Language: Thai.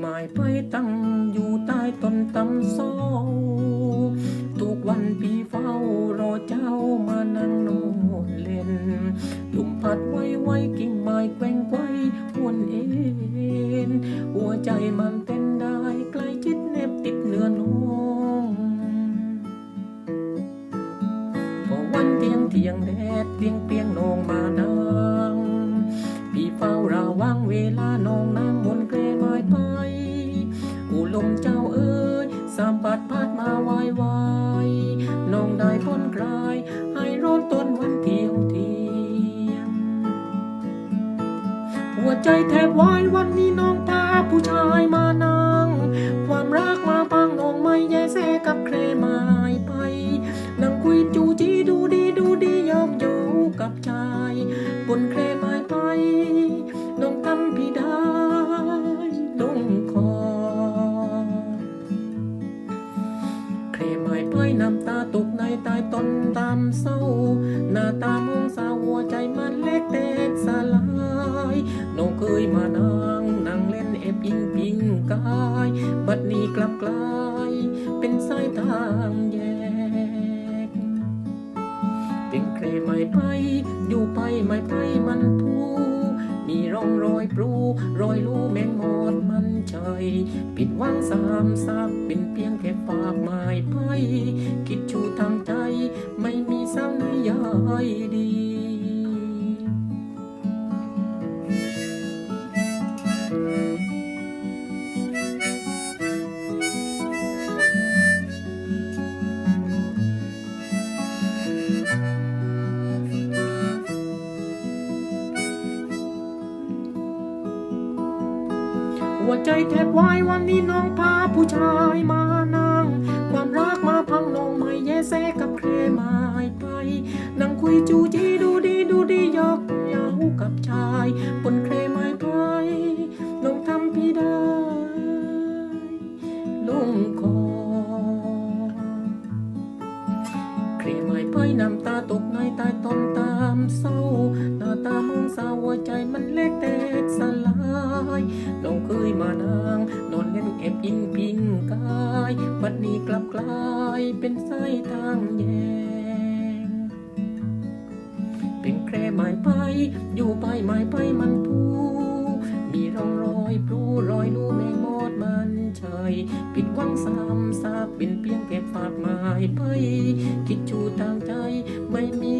หมายไปตั้งอยู่ใต้ต้นตำโซทุกวันพี่เฝ้ารอเจ้ามานั่งนอนเล่นลมพัดไว้ไว้กิ่งไม้แกว้งไว้วนเอ็นหัวใจมันเต้นได้ใกล้ชิดเน็บติดเนื้อน้องพอวันเตียงเตียงแดดเตียงเปียงลงมา ลมเอ้ยสามปัดพัดมาวายวายน้องได้พ้นกลาย ให้ร้อนต้นวันเที่ยวเทียงหัวใจแทบวายวันนี้น้อง ไม้น้ำตาตกในใต้ต้นตามเศร้า หน้าตามองสาวหัวใจมันเล็กแตกสลายน้องเคยมานั่งนั่งเล่นเอฟอิงปิงกาย บัดนี้กลับกลาย เป็นสายทางแยก เป็นเครไม่ไปอยู่ไปไม่ไปมันพูมีร่องรอยปลูรอยลูแมงมอดมันใจ ปิดหวังสามสักเป็นเพียงแค่ฝา วใจแทบวายวันนี้น้องพาผู้ชายมานั่ง ความรักมาพังน้องไม่แย่แสกับใครไม่ไป นั่งคุยจูจีดูดีดูดียอกเย้ากับชายบนเครไม่ไปน้องทำพี่ได้ลงคอเครไม่ไปน้ำตาตกในใต้ต้นตามเศร้าหน้าตามองสาวใจมันเล็กแตกสลา ยน้องเคยมานางนอนเล่นเก็บอิงพิงกายบัดนี้กลับกลายเป็นไส้ทางแยง เป็นแคร่ไม้ไป อยู่ไปไม้ไปมันพูมีร่องรอยพลูรอยลูแมงมอดมันเฉยผิดหวังสามซากเป็นเพียงแค่ฝากไม้ไป คิดชูทางใจไม่มี